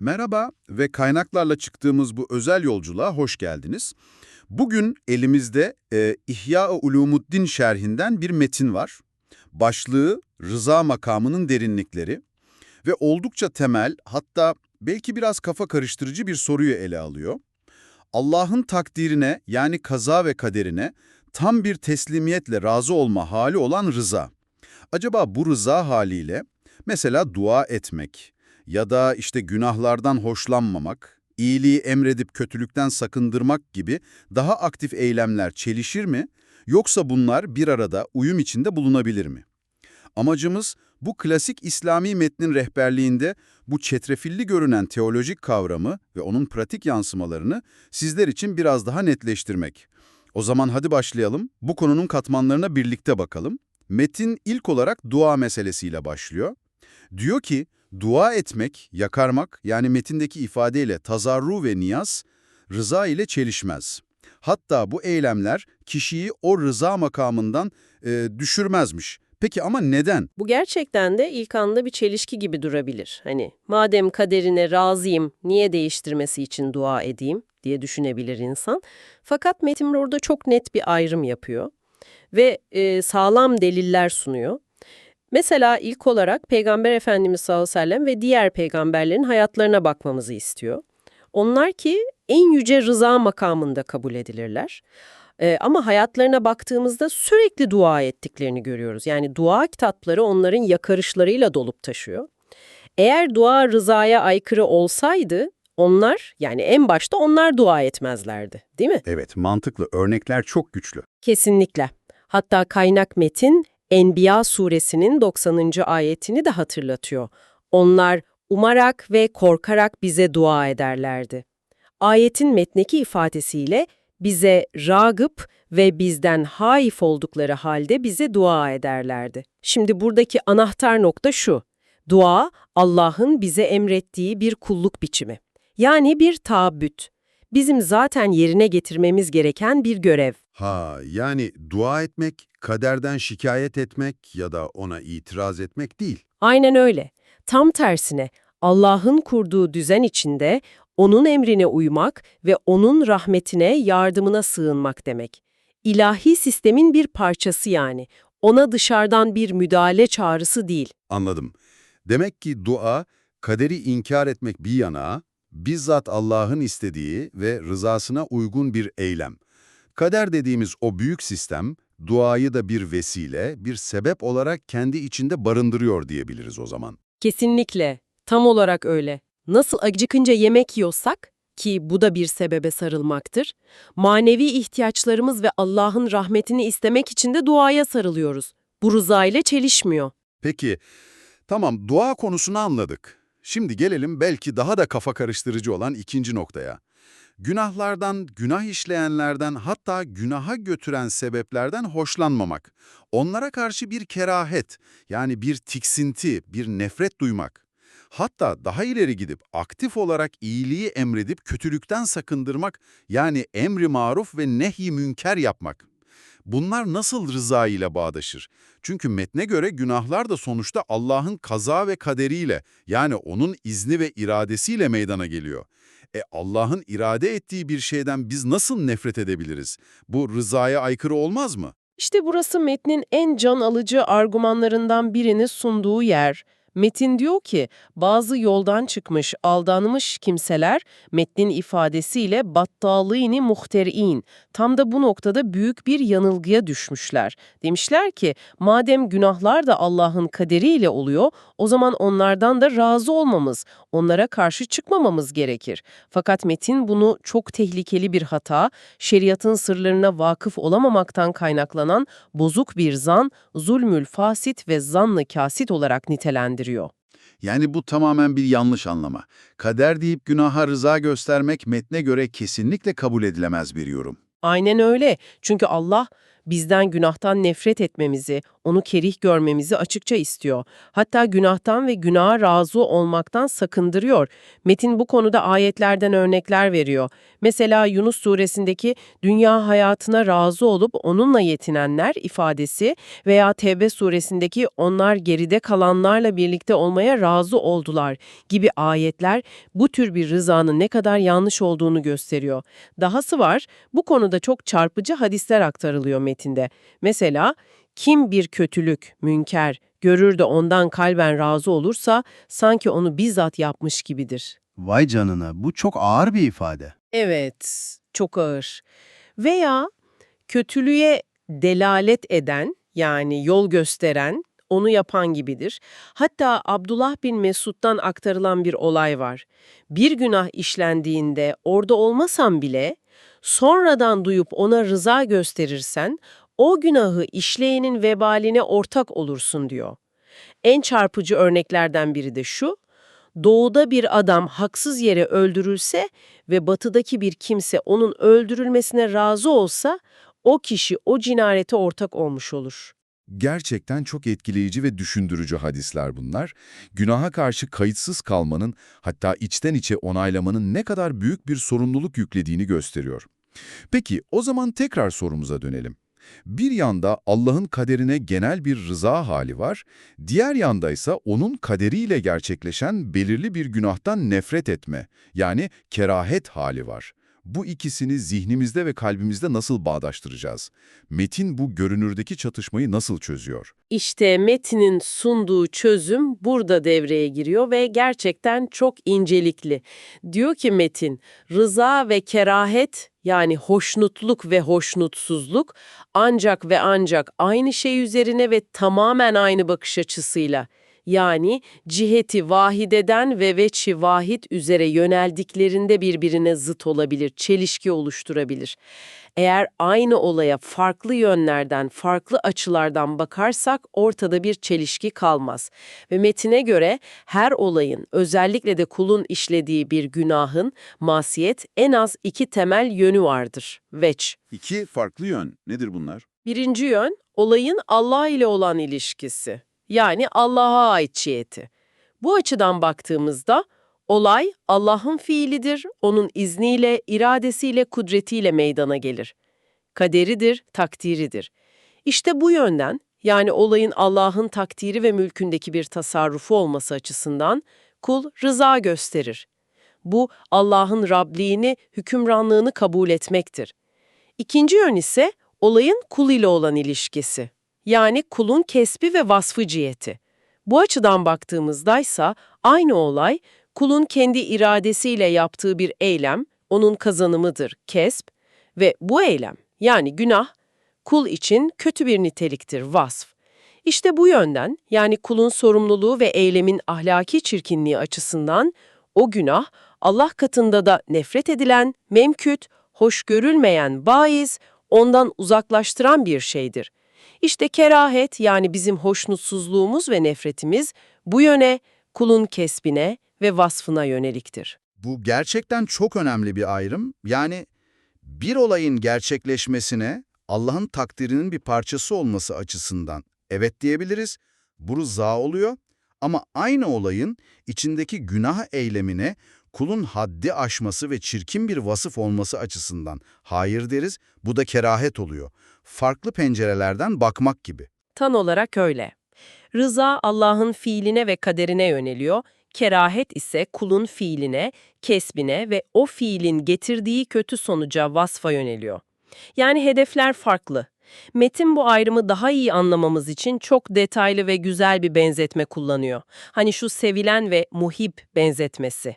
Merhaba ve kaynaklarla çıktığımız bu özel yolculuğa hoş geldiniz. Bugün elimizde e, İhya-ı Ulumuddin şerhinden bir metin var. Başlığı Rıza makamının derinlikleri ve oldukça temel hatta belki biraz kafa karıştırıcı bir soruyu ele alıyor. Allah'ın takdirine yani kaza ve kaderine tam bir teslimiyetle razı olma hali olan rıza. Acaba bu rıza haliyle mesela dua etmek ya da işte günahlardan hoşlanmamak, iyiliği emredip kötülükten sakındırmak gibi daha aktif eylemler çelişir mi? Yoksa bunlar bir arada uyum içinde bulunabilir mi? Amacımız bu klasik İslami metnin rehberliğinde bu çetrefilli görünen teolojik kavramı ve onun pratik yansımalarını sizler için biraz daha netleştirmek. O zaman hadi başlayalım. Bu konunun katmanlarına birlikte bakalım. Metin ilk olarak dua meselesiyle başlıyor. Diyor ki, dua etmek, yakarmak yani metindeki ifadeyle tazarru ve niyaz, rıza ile çelişmez. Hatta bu eylemler kişiyi o rıza makamından e, düşürmezmiş. Peki ama neden? Bu gerçekten de ilk anda bir çelişki gibi durabilir. Hani madem kaderine razıyım, niye değiştirmesi için dua edeyim diye düşünebilir insan. Fakat Metin orada çok net bir ayrım yapıyor ve e, sağlam deliller sunuyor. Mesela ilk olarak Peygamber Efendimiz sallallahu aleyhi ve sellem ve diğer peygamberlerin hayatlarına bakmamızı istiyor. Onlar ki en yüce rıza makamında kabul edilirler. Ee, ama hayatlarına baktığımızda sürekli dua ettiklerini görüyoruz. Yani dua kitapları onların yakarışlarıyla dolup taşıyor. Eğer dua rızaya aykırı olsaydı onlar yani en başta onlar dua etmezlerdi değil mi? Evet, mantıklı. Örnekler çok güçlü. Kesinlikle. Hatta kaynak metin Enbiya suresinin 90. ayetini de hatırlatıyor. Onlar umarak ve korkarak bize dua ederlerdi. Ayetin metneki ifadesiyle bize ragıp ve bizden haif oldukları halde bize dua ederlerdi. Şimdi buradaki anahtar nokta şu. Dua, Allah'ın bize emrettiği bir kulluk biçimi. Yani bir taabbüt. Bizim zaten yerine getirmemiz gereken bir görev. Ha, yani dua etmek, kaderden şikayet etmek ya da ona itiraz etmek değil. Aynen öyle. Tam tersine Allah'ın kurduğu düzen içinde onun emrine uymak ve onun rahmetine, yardımına sığınmak demek. İlahi sistemin bir parçası yani. Ona dışarıdan bir müdahale çağrısı değil. Anladım. Demek ki dua, kaderi inkar etmek bir yana, bizzat Allah'ın istediği ve rızasına uygun bir eylem. Kader dediğimiz o büyük sistem, duayı da bir vesile, bir sebep olarak kendi içinde barındırıyor diyebiliriz o zaman. Kesinlikle. Tam olarak öyle. Nasıl acıkınca yemek yiyorsak, ki bu da bir sebebe sarılmaktır, manevi ihtiyaçlarımız ve Allah'ın rahmetini istemek için de duaya sarılıyoruz. Bu rıza ile çelişmiyor. Peki, tamam dua konusunu anladık. Şimdi gelelim belki daha da kafa karıştırıcı olan ikinci noktaya. Günahlardan, günah işleyenlerden hatta günaha götüren sebeplerden hoşlanmamak. Onlara karşı bir kerahet, yani bir tiksinti, bir nefret duymak. Hatta daha ileri gidip aktif olarak iyiliği emredip kötülükten sakındırmak, yani emri maruf ve nehy münker yapmak. Bunlar nasıl rıza ile bağdaşır? Çünkü metne göre günahlar da sonuçta Allah'ın kaza ve kaderiyle, yani onun izni ve iradesiyle meydana geliyor. E Allah'ın irade ettiği bir şeyden biz nasıl nefret edebiliriz? Bu rızaya aykırı olmaz mı? İşte burası metnin en can alıcı argümanlarından birini sunduğu yer. Metin diyor ki, bazı yoldan çıkmış, aldanmış kimseler metnin ifadesiyle battalini muhter'in, tam da bu noktada büyük bir yanılgıya düşmüşler. Demişler ki, madem günahlar da Allah'ın kaderiyle oluyor, o zaman onlardan da razı olmamız, onlara karşı çıkmamamız gerekir. Fakat metin bunu çok tehlikeli bir hata, şeriatın sırlarına vakıf olamamaktan kaynaklanan bozuk bir zan, zulmül fasit ve zannı kasit olarak nitelendiriyor. Yani bu tamamen bir yanlış anlama. Kader deyip günaha rıza göstermek metne göre kesinlikle kabul edilemez bir yorum. Aynen öyle. Çünkü Allah bizden günahtan nefret etmemizi, onu kerih görmemizi açıkça istiyor. Hatta günahtan ve günaha razı olmaktan sakındırıyor. Metin bu konuda ayetlerden örnekler veriyor. Mesela Yunus suresindeki dünya hayatına razı olup onunla yetinenler ifadesi veya Tevbe suresindeki onlar geride kalanlarla birlikte olmaya razı oldular gibi ayetler bu tür bir rızanın ne kadar yanlış olduğunu gösteriyor. Dahası var, bu konuda çok çarpıcı hadisler aktarılıyor metinde. Mesela kim bir kötülük, münker, görür de ondan kalben razı olursa sanki onu bizzat yapmış gibidir. Vay canına bu çok ağır bir ifade. Evet, çok ağır. Veya kötülüğe delalet eden, yani yol gösteren, onu yapan gibidir. Hatta Abdullah bin Mesud'dan aktarılan bir olay var. Bir günah işlendiğinde orada olmasan bile sonradan duyup ona rıza gösterirsen o günahı işleyenin vebaline ortak olursun diyor. En çarpıcı örneklerden biri de şu, doğuda bir adam haksız yere öldürülse ve batıdaki bir kimse onun öldürülmesine razı olsa, o kişi o cinayete ortak olmuş olur. Gerçekten çok etkileyici ve düşündürücü hadisler bunlar. Günaha karşı kayıtsız kalmanın, hatta içten içe onaylamanın ne kadar büyük bir sorumluluk yüklediğini gösteriyor. Peki, o zaman tekrar sorumuza dönelim. Bir yanda Allah'ın kaderine genel bir rıza hali var, diğer yanda ise onun kaderiyle gerçekleşen belirli bir günahtan nefret etme, yani kerahet hali var. Bu ikisini zihnimizde ve kalbimizde nasıl bağdaştıracağız? Metin bu görünürdeki çatışmayı nasıl çözüyor? İşte Metin'in sunduğu çözüm burada devreye giriyor ve gerçekten çok incelikli. Diyor ki Metin, rıza ve kerahet yani hoşnutluk ve hoşnutsuzluk ancak ve ancak aynı şey üzerine ve tamamen aynı bakış açısıyla yani ciheti vahideden ve veçi vahid üzere yöneldiklerinde birbirine zıt olabilir, çelişki oluşturabilir. Eğer aynı olaya farklı yönlerden, farklı açılardan bakarsak ortada bir çelişki kalmaz. Ve metine göre her olayın, özellikle de kulun işlediği bir günahın, masiyet en az iki temel yönü vardır. Veç. İki farklı yön. Nedir bunlar? Birinci yön, olayın Allah ile olan ilişkisi. Yani Allah'a ait. Bu açıdan baktığımızda olay Allah'ın fiilidir, onun izniyle, iradesiyle, kudretiyle meydana gelir. Kaderidir, takdiridir. İşte bu yönden, yani olayın Allah'ın takdiri ve mülkündeki bir tasarrufu olması açısından kul rıza gösterir. Bu Allah'ın Rabliğini, hükümranlığını kabul etmektir. İkinci yön ise olayın kul ile olan ilişkisi. Yani kulun kesbi ve vasfı ciheti. Bu açıdan baktığımızdaysa aynı olay kulun kendi iradesiyle yaptığı bir eylem, onun kazanımıdır, kesp ve bu eylem yani günah kul için kötü bir niteliktir, vasf. İşte bu yönden yani kulun sorumluluğu ve eylemin ahlaki çirkinliği açısından o günah Allah katında da nefret edilen, memküt, hoş görülmeyen, baiz, ondan uzaklaştıran bir şeydir. İşte kerahet yani bizim hoşnutsuzluğumuz ve nefretimiz bu yöne, kulun kesbine ve vasfına yöneliktir. Bu gerçekten çok önemli bir ayrım. Yani bir olayın gerçekleşmesine Allah'ın takdirinin bir parçası olması açısından evet diyebiliriz. Bu rıza oluyor. Ama aynı olayın içindeki günah eylemine kulun haddi aşması ve çirkin bir vasıf olması açısından hayır deriz. Bu da kerahet oluyor. Farklı pencerelerden bakmak gibi. Tan olarak öyle. Rıza Allah'ın fiiline ve kaderine yöneliyor, kerahet ise kulun fiiline, kesbine ve o fiilin getirdiği kötü sonuca vasfa yöneliyor. Yani hedefler farklı. Metin bu ayrımı daha iyi anlamamız için çok detaylı ve güzel bir benzetme kullanıyor. Hani şu sevilen ve muhip benzetmesi.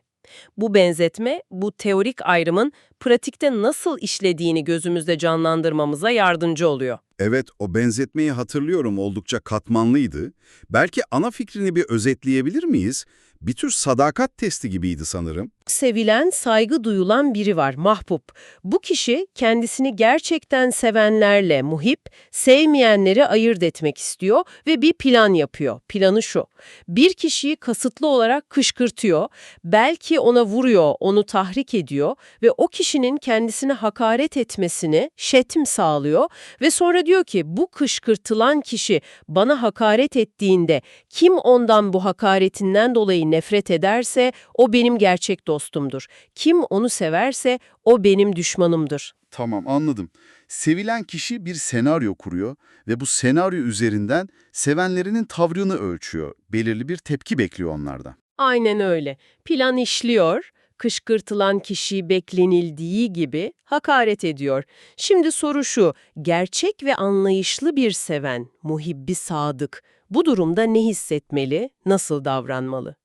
Bu benzetme, bu teorik ayrımın pratikte nasıl işlediğini gözümüzde canlandırmamıza yardımcı oluyor. Evet, o benzetmeyi hatırlıyorum oldukça katmanlıydı. Belki ana fikrini bir özetleyebilir miyiz? Bir tür sadakat testi gibiydi sanırım. Sevilen, saygı duyulan biri var, mahbub. Bu kişi kendisini gerçekten sevenlerle muhip, sevmeyenleri ayırt etmek istiyor ve bir plan yapıyor. Planı şu, bir kişiyi kasıtlı olarak kışkırtıyor, belki ona vuruyor, onu tahrik ediyor ve o kişinin kendisine hakaret etmesini şetim sağlıyor ve sonra diyor ki bu kışkırtılan kişi bana hakaret ettiğinde kim ondan bu hakaretinden dolayı nefret ederse o benim gerçek dostumdur. Kim onu severse o benim düşmanımdır. Tamam anladım. Sevilen kişi bir senaryo kuruyor ve bu senaryo üzerinden sevenlerinin tavrını ölçüyor. Belirli bir tepki bekliyor onlardan. Aynen öyle. Plan işliyor, kışkırtılan kişi beklenildiği gibi hakaret ediyor. Şimdi soru şu, gerçek ve anlayışlı bir seven, muhibbi sadık, bu durumda ne hissetmeli, nasıl davranmalı?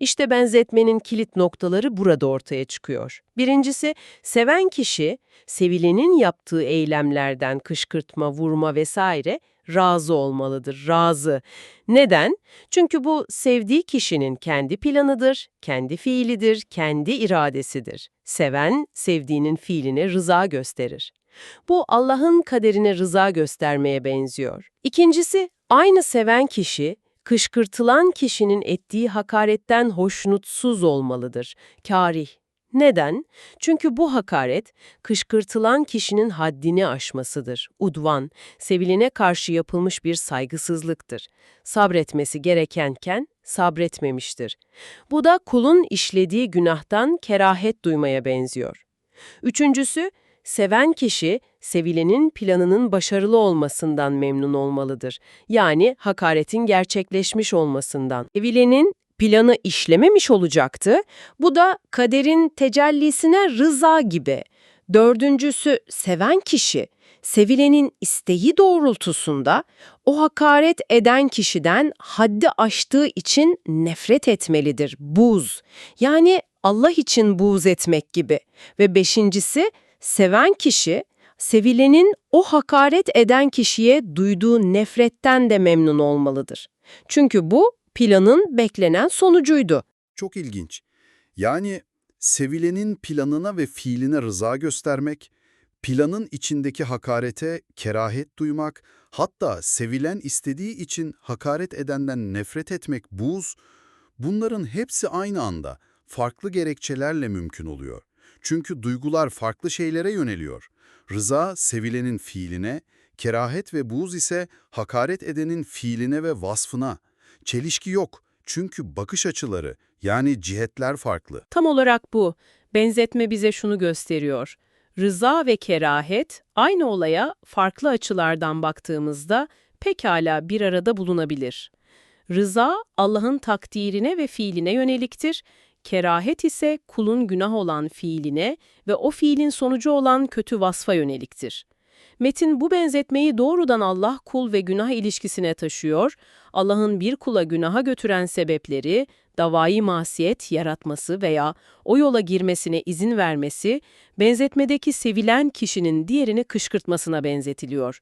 İşte benzetmenin kilit noktaları burada ortaya çıkıyor. Birincisi, seven kişi, sevilenin yaptığı eylemlerden kışkırtma, vurma vesaire razı olmalıdır, razı. Neden? Çünkü bu sevdiği kişinin kendi planıdır, kendi fiilidir, kendi iradesidir. Seven, sevdiğinin fiiline rıza gösterir. Bu Allah'ın kaderine rıza göstermeye benziyor. İkincisi, aynı seven kişi, kışkırtılan kişinin ettiği hakaretten hoşnutsuz olmalıdır, kârih. Neden? Çünkü bu hakaret, kışkırtılan kişinin haddini aşmasıdır, udvan, sevilene karşı yapılmış bir saygısızlıktır. Sabretmesi gerekenken sabretmemiştir. Bu da kulun işlediği günahtan kerahet duymaya benziyor. Üçüncüsü, seven kişi, sevilenin planının başarılı olmasından memnun olmalıdır. Yani hakaretin gerçekleşmiş olmasından. Sevilenin planı işlememiş olacaktı. Bu da kaderin tecellisine rıza gibi. Dördüncüsü seven kişi, sevilenin isteği doğrultusunda o hakaret eden kişiden haddi aştığı için nefret etmelidir, buz. Yani Allah için buğz etmek gibi. Ve beşincisi, seven kişi, sevilenin o hakaret eden kişiye duyduğu nefretten de memnun olmalıdır. Çünkü bu planın beklenen sonucuydu. Çok ilginç. Yani sevilenin planına ve fiiline rıza göstermek, planın içindeki hakarete kerahet duymak, hatta sevilen istediği için hakaret edenden nefret etmek buz, bunların hepsi aynı anda farklı gerekçelerle mümkün oluyor. Çünkü duygular farklı şeylere yöneliyor. Rıza sevilenin fiiline, kerahet ve buğz ise hakaret edenin fiiline ve vasfına. Çelişki yok çünkü bakış açıları yani cihetler farklı. Tam olarak bu. Benzetme bize şunu gösteriyor. Rıza ve kerahet aynı olaya farklı açılardan baktığımızda pekala bir arada bulunabilir. Rıza Allah'ın takdirine ve fiiline yöneliktir. Kerahet ise kulun günah olan fiiline ve o fiilin sonucu olan kötü vasfa yöneliktir. Metin bu benzetmeyi doğrudan Allah kul ve günah ilişkisine taşıyor. Allah'ın bir kula günaha götüren sebepleri, davayı masiyet yaratması veya o yola girmesine izin vermesi, benzetmedeki sevilen kişinin diğerini kışkırtmasına benzetiliyor.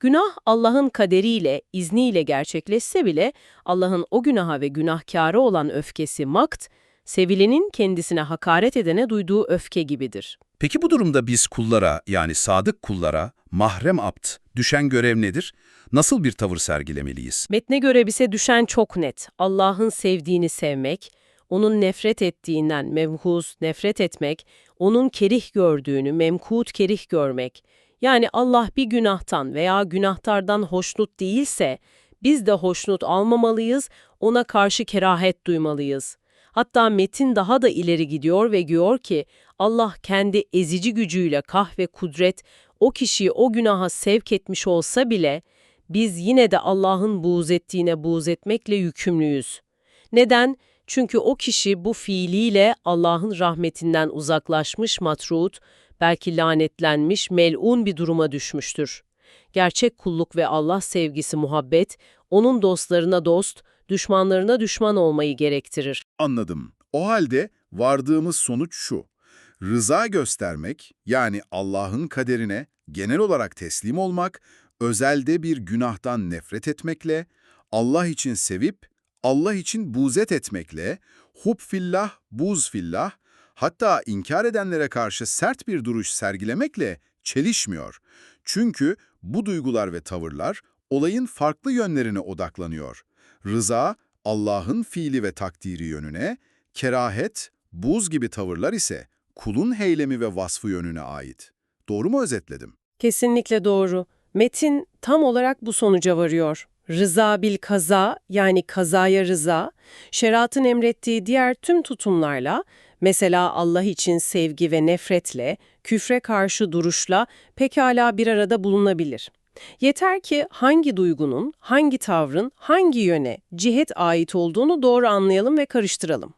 Günah Allah'ın kaderiyle, izniyle gerçekleşse bile Allah'ın o günaha ve günahkâra olan öfkesi makt, sevilenin kendisine hakaret edene duyduğu öfke gibidir. Peki bu durumda biz kullara yani sadık kullara, mahrem apt, düşen görev nedir? Nasıl bir tavır sergilemeliyiz? Metne göre bize düşen çok net. Allah'ın sevdiğini sevmek, onun nefret ettiğinden mevhuz nefret etmek, onun kerih gördüğünü memkut kerih görmek. Yani Allah bir günahtan veya günahtardan hoşnut değilse, biz de hoşnut almamalıyız, ona karşı kerahet duymalıyız. Hatta metin daha da ileri gidiyor ve diyor ki, Allah kendi ezici gücüyle kah ve kudret o kişiyi o günaha sevk etmiş olsa bile, biz yine de Allah'ın buğz ettiğine buğz etmekle yükümlüyüz. Neden? Çünkü o kişi bu fiiliyle Allah'ın rahmetinden uzaklaşmış matrut, belki lanetlenmiş, melun bir duruma düşmüştür. Gerçek kulluk ve Allah sevgisi muhabbet, onun dostlarına dost, düşmanlarına düşman olmayı gerektirir. Anladım. O halde vardığımız sonuç şu. Rıza göstermek, yani Allah'ın kaderine genel olarak teslim olmak, özelde bir günahtan nefret etmekle, Allah için sevip, Allah için buzet etmekle, hub fillah, buz fillah, Hatta inkar edenlere karşı sert bir duruş sergilemekle çelişmiyor. Çünkü bu duygular ve tavırlar olayın farklı yönlerine odaklanıyor. Rıza, Allah'ın fiili ve takdiri yönüne, kerahet, buz gibi tavırlar ise kulun heylemi ve vasfı yönüne ait. Doğru mu özetledim? Kesinlikle doğru. Metin tam olarak bu sonuca varıyor. Rıza bil kaza yani kazaya rıza, şeriatın emrettiği diğer tüm tutumlarla, mesela Allah için sevgi ve nefretle, küfre karşı duruşla pekala bir arada bulunabilir. Yeter ki hangi duygunun, hangi tavrın, hangi yöne, cihet ait olduğunu doğru anlayalım ve karıştıralım.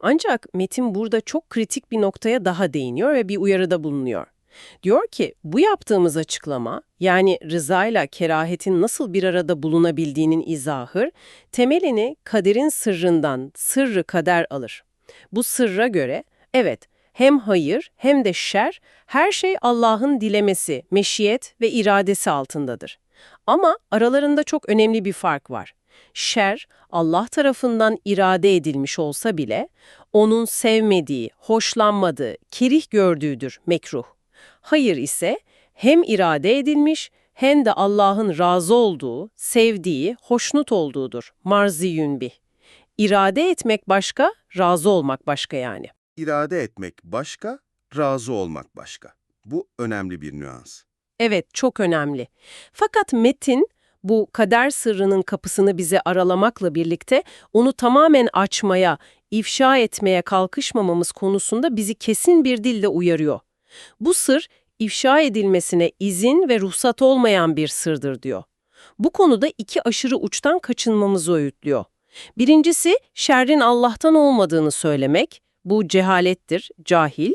Ancak Metin burada çok kritik bir noktaya daha değiniyor ve bir uyarıda bulunuyor. Diyor ki bu yaptığımız açıklama yani rıza ile kerahetin nasıl bir arada bulunabildiğinin izahı temelini kaderin sırrından sırrı kader alır. Bu sırra göre evet hem hayır hem de şer her şey Allah'ın dilemesi, meşiyet ve iradesi altındadır. Ama aralarında çok önemli bir fark var. Şer Allah tarafından irade edilmiş olsa bile onun sevmediği, hoşlanmadığı, kerih gördüğüdür mekruh. Hayır ise hem irade edilmiş hem de Allah'ın razı olduğu, sevdiği, hoşnut olduğudur. Marziyün bih. İrade etmek başka, razı olmak başka yani. İrade etmek başka, razı olmak başka. Bu önemli bir nüans. Evet, çok önemli. Fakat metin bu kader sırrının kapısını bize aralamakla birlikte onu tamamen açmaya, ifşa etmeye kalkışmamamız konusunda bizi kesin bir dille uyarıyor. Bu sır ifşa edilmesine izin ve ruhsat olmayan bir sırdır diyor. Bu konuda iki aşırı uçtan kaçınmamızı öğütlüyor. Birincisi şerrin Allah'tan olmadığını söylemek. Bu cehalettir, cahil.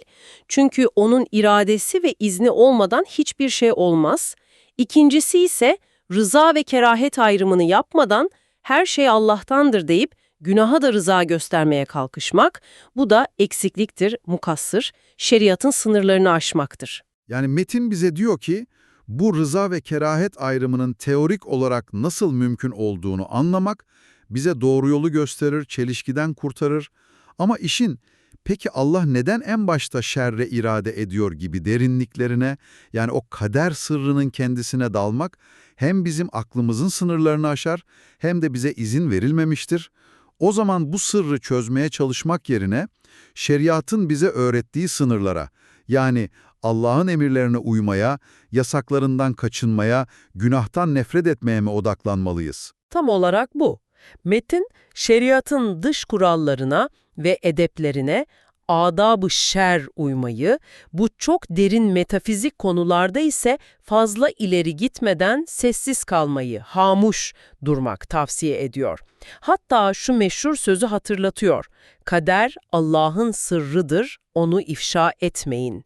Çünkü onun iradesi ve izni olmadan hiçbir şey olmaz. İkincisi ise rıza ve kerahet ayrımını yapmadan her şey Allah'tandır deyip günaha da rıza göstermeye kalkışmak, bu da eksikliktir, mukassır, şeriatın sınırlarını aşmaktır. Yani metin bize diyor ki, bu rıza ve kerahet ayrımının teorik olarak nasıl mümkün olduğunu anlamak, bize doğru yolu gösterir, çelişkiden kurtarır. Ama işin, peki Allah neden en başta şerre irade ediyor gibi derinliklerine, yani o kader sırrının kendisine dalmak, hem bizim aklımızın sınırlarını aşar, hem de bize izin verilmemiştir. O zaman bu sırrı çözmeye çalışmak yerine, şeriatın bize öğrettiği sınırlara, yani Allah'ın emirlerine uymaya, yasaklarından kaçınmaya, günahtan nefret etmeye mi odaklanmalıyız? Tam olarak bu. Metin, şeriatın dış kurallarına ve edeplerine adab-ı şer uymayı, bu çok derin metafizik konularda ise fazla ileri gitmeden sessiz kalmayı, hamuş durmak tavsiye ediyor. Hatta şu meşhur sözü hatırlatıyor. Kader Allah'ın sırrıdır, onu ifşa etmeyin.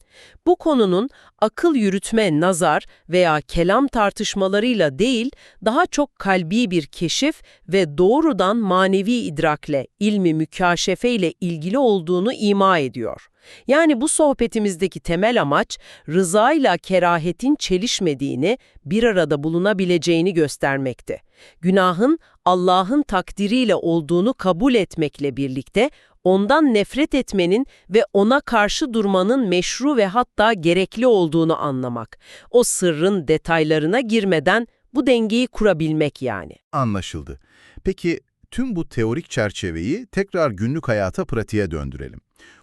Bu konunun akıl yürütme, nazar veya kelam tartışmalarıyla değil, daha çok kalbi bir keşif ve doğrudan manevi idrakle, ilmi mükaşefe ile ilgili olduğunu ima ediyor. Yani bu sohbetimizdeki temel amaç, rızayla kerahetin çelişmediğini, bir arada bulunabileceğini göstermekti. Günahın Allah'ın takdiriyle olduğunu kabul etmekle birlikte, ondan nefret etmenin ve ona karşı durmanın meşru ve hatta gerekli olduğunu anlamak. O sırrın detaylarına girmeden bu dengeyi kurabilmek yani. Anlaşıldı. Peki tüm bu teorik çerçeveyi tekrar günlük hayata pratiğe döndürelim.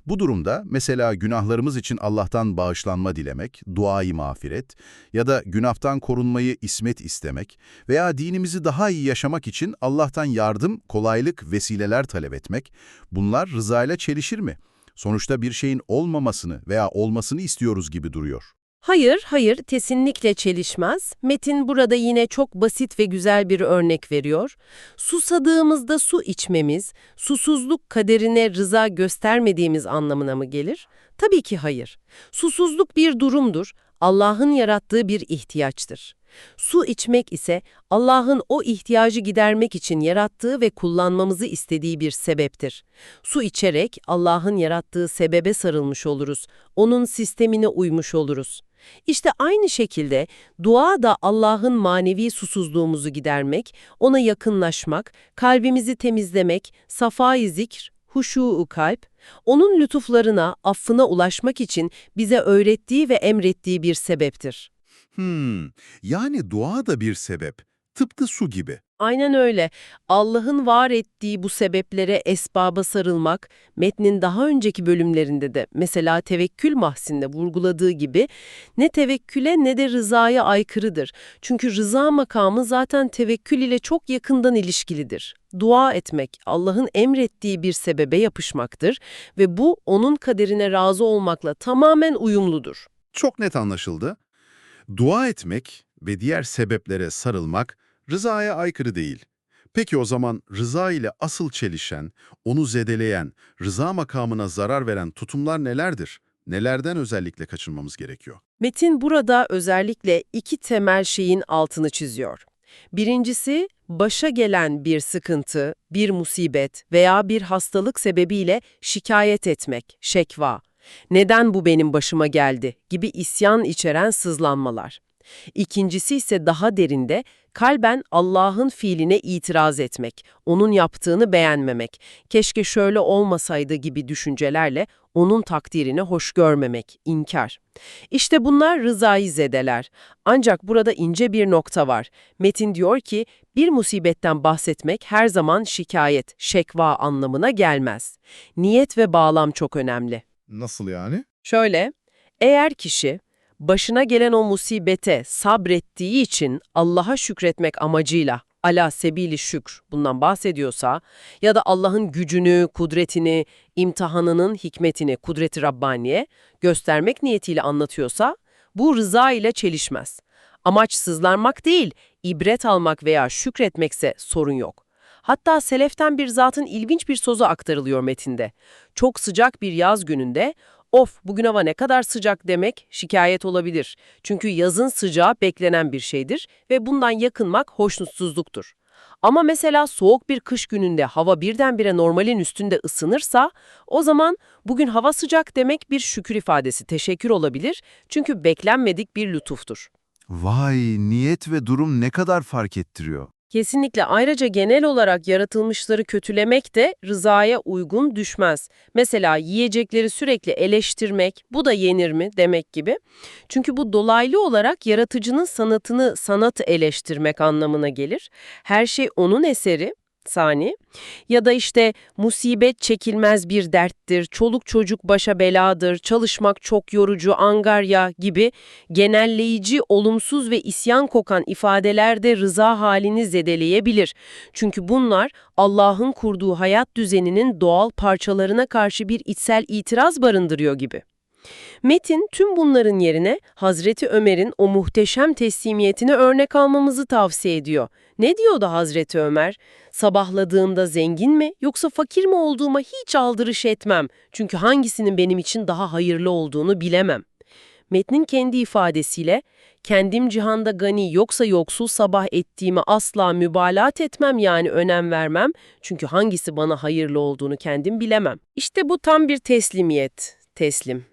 Bu durumda mesela günahlarımız için Allah'tan bağışlanma dilemek, duayı mağfiret ya da günahtan korunmayı ismet istemek veya dinimizi daha iyi yaşamak için Allah'tan yardım, kolaylık, vesileler talep etmek, bunlar rızayla çelişir mi? Sonuçta bir şeyin olmamasını veya olmasını istiyoruz gibi duruyor. Hayır, hayır, kesinlikle çelişmez. Metin burada yine çok basit ve güzel bir örnek veriyor. Susadığımızda su içmemiz, susuzluk kaderine rıza göstermediğimiz anlamına mı gelir? Tabii ki hayır. Susuzluk bir durumdur, Allah'ın yarattığı bir ihtiyaçtır. Su içmek ise Allah'ın o ihtiyacı gidermek için yarattığı ve kullanmamızı istediği bir sebeptir. Su içerek Allah'ın yarattığı sebebe sarılmış oluruz, onun sistemine uymuş oluruz. İşte aynı şekilde dua da Allah'ın manevi susuzluğumuzu gidermek, ona yakınlaşmak, kalbimizi temizlemek, safai zikr, huşu kalp, onun lütuflarına, affına ulaşmak için bize öğrettiği ve emrettiği bir sebeptir. Hmm, yani dua da bir sebep. Tıpkı su gibi. Aynen öyle. Allah'ın var ettiği bu sebeplere esbaba sarılmak, metnin daha önceki bölümlerinde de mesela tevekkül mahsinde vurguladığı gibi ne tevekküle ne de rızaya aykırıdır. Çünkü rıza makamı zaten tevekkül ile çok yakından ilişkilidir. Dua etmek, Allah'ın emrettiği bir sebebe yapışmaktır ve bu onun kaderine razı olmakla tamamen uyumludur. Çok net anlaşıldı. Dua etmek ve diğer sebeplere sarılmak rızaya aykırı değil. Peki o zaman rıza ile asıl çelişen, onu zedeleyen, rıza makamına zarar veren tutumlar nelerdir? Nelerden özellikle kaçınmamız gerekiyor? Metin burada özellikle iki temel şeyin altını çiziyor. Birincisi, başa gelen bir sıkıntı, bir musibet veya bir hastalık sebebiyle şikayet etmek, şekva. Neden bu benim başıma geldi gibi isyan içeren sızlanmalar. İkincisi ise daha derinde kalben Allah'ın fiiline itiraz etmek, onun yaptığını beğenmemek, keşke şöyle olmasaydı gibi düşüncelerle onun takdirini hoş görmemek, inkar. İşte bunlar rızayı zedeler. Ancak burada ince bir nokta var. Metin diyor ki, bir musibetten bahsetmek her zaman şikayet, şekva anlamına gelmez. Niyet ve bağlam çok önemli. Nasıl yani? Şöyle, eğer kişi başına gelen o musibete sabrettiği için Allah'a şükretmek amacıyla ala sebili şükr bundan bahsediyorsa ya da Allah'ın gücünü, kudretini, imtihanının hikmetini, kudreti Rabbaniye göstermek niyetiyle anlatıyorsa bu rıza ile çelişmez. Amaç sızlanmak değil, ibret almak veya şükretmekse sorun yok. Hatta seleften bir zatın ilginç bir sözü aktarılıyor metinde. Çok sıcak bir yaz gününde Of bugün hava ne kadar sıcak demek şikayet olabilir. Çünkü yazın sıcağı beklenen bir şeydir ve bundan yakınmak hoşnutsuzluktur. Ama mesela soğuk bir kış gününde hava birdenbire normalin üstünde ısınırsa o zaman bugün hava sıcak demek bir şükür ifadesi, teşekkür olabilir. Çünkü beklenmedik bir lütuftur. Vay, niyet ve durum ne kadar fark ettiriyor. Kesinlikle ayrıca genel olarak yaratılmışları kötülemek de rızaya uygun düşmez. Mesela yiyecekleri sürekli eleştirmek, bu da yenir mi demek gibi. Çünkü bu dolaylı olarak yaratıcının sanatını sanat eleştirmek anlamına gelir. Her şey onun eseri, sani. Ya da işte musibet çekilmez bir derttir, çoluk çocuk başa beladır, çalışmak çok yorucu, angarya gibi genelleyici, olumsuz ve isyan kokan ifadeler de rıza halini zedeleyebilir. Çünkü bunlar Allah'ın kurduğu hayat düzeninin doğal parçalarına karşı bir içsel itiraz barındırıyor gibi. Metin tüm bunların yerine Hazreti Ömer'in o muhteşem teslimiyetine örnek almamızı tavsiye ediyor. Ne diyordu Hazreti Ömer? Sabahladığımda zengin mi yoksa fakir mi olduğuma hiç aldırış etmem. Çünkü hangisinin benim için daha hayırlı olduğunu bilemem. Metnin kendi ifadesiyle, kendim cihanda gani yoksa yoksul sabah ettiğimi asla mübalaat etmem yani önem vermem. Çünkü hangisi bana hayırlı olduğunu kendim bilemem. İşte bu tam bir teslimiyet, teslim.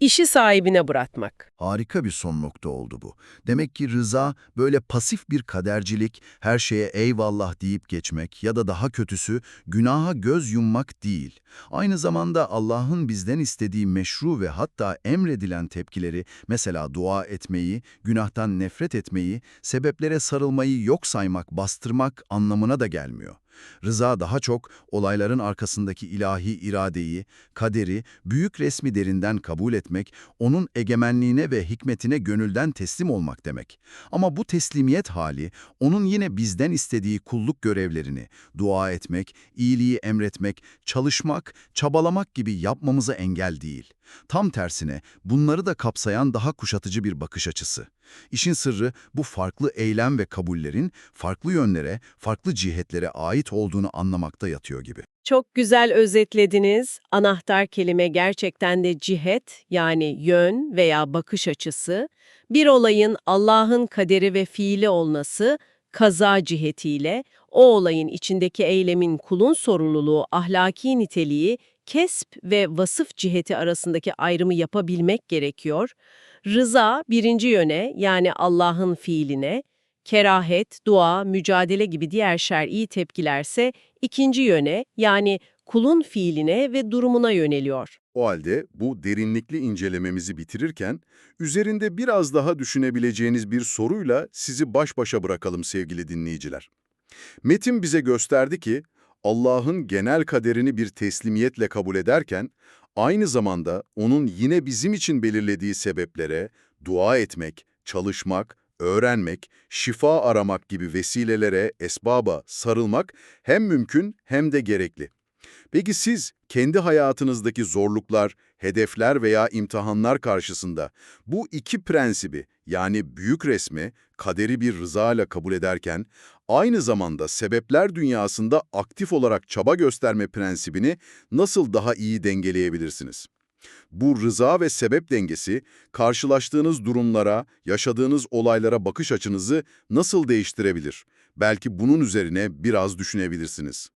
İşi sahibine bırakmak. Harika bir son nokta oldu bu. Demek ki rıza böyle pasif bir kadercilik, her şeye eyvallah deyip geçmek ya da daha kötüsü günaha göz yummak değil. Aynı zamanda Allah'ın bizden istediği meşru ve hatta emredilen tepkileri, mesela dua etmeyi, günahtan nefret etmeyi, sebeplere sarılmayı yok saymak, bastırmak anlamına da gelmiyor. Rıza daha çok olayların arkasındaki ilahi iradeyi, kaderi, büyük resmi derinden kabul etmek, onun egemenliğine ve hikmetine gönülden teslim olmak demek. Ama bu teslimiyet hali, onun yine bizden istediği kulluk görevlerini, dua etmek, iyiliği emretmek, çalışmak, çabalamak gibi yapmamıza engel değil. Tam tersine bunları da kapsayan daha kuşatıcı bir bakış açısı. İşin sırrı bu farklı eylem ve kabullerin farklı yönlere, farklı cihetlere ait olduğunu anlamakta yatıyor gibi. Çok güzel özetlediniz. Anahtar kelime gerçekten de cihet yani yön veya bakış açısı. Bir olayın Allah'ın kaderi ve fiili olması kaza cihetiyle, o olayın içindeki eylemin kulun sorumluluğu, ahlaki niteliği, kesp ve vasıf ciheti arasındaki ayrımı yapabilmek gerekiyor. Rıza birinci yöne yani Allah'ın fiiline, kerahet, dua, mücadele gibi diğer şer'i tepkilerse ikinci yöne yani kulun fiiline ve durumuna yöneliyor. O halde bu derinlikli incelememizi bitirirken üzerinde biraz daha düşünebileceğiniz bir soruyla sizi baş başa bırakalım sevgili dinleyiciler. Metin bize gösterdi ki Allah'ın genel kaderini bir teslimiyetle kabul ederken aynı zamanda onun yine bizim için belirlediği sebeplere dua etmek, çalışmak, öğrenmek, şifa aramak gibi vesilelere, esbaba sarılmak hem mümkün hem de gerekli. Peki siz kendi hayatınızdaki zorluklar, hedefler veya imtihanlar karşısında bu iki prensibi yani büyük resmi kaderi bir rıza ile kabul ederken aynı zamanda sebepler dünyasında aktif olarak çaba gösterme prensibini nasıl daha iyi dengeleyebilirsiniz? Bu rıza ve sebep dengesi karşılaştığınız durumlara, yaşadığınız olaylara bakış açınızı nasıl değiştirebilir? Belki bunun üzerine biraz düşünebilirsiniz.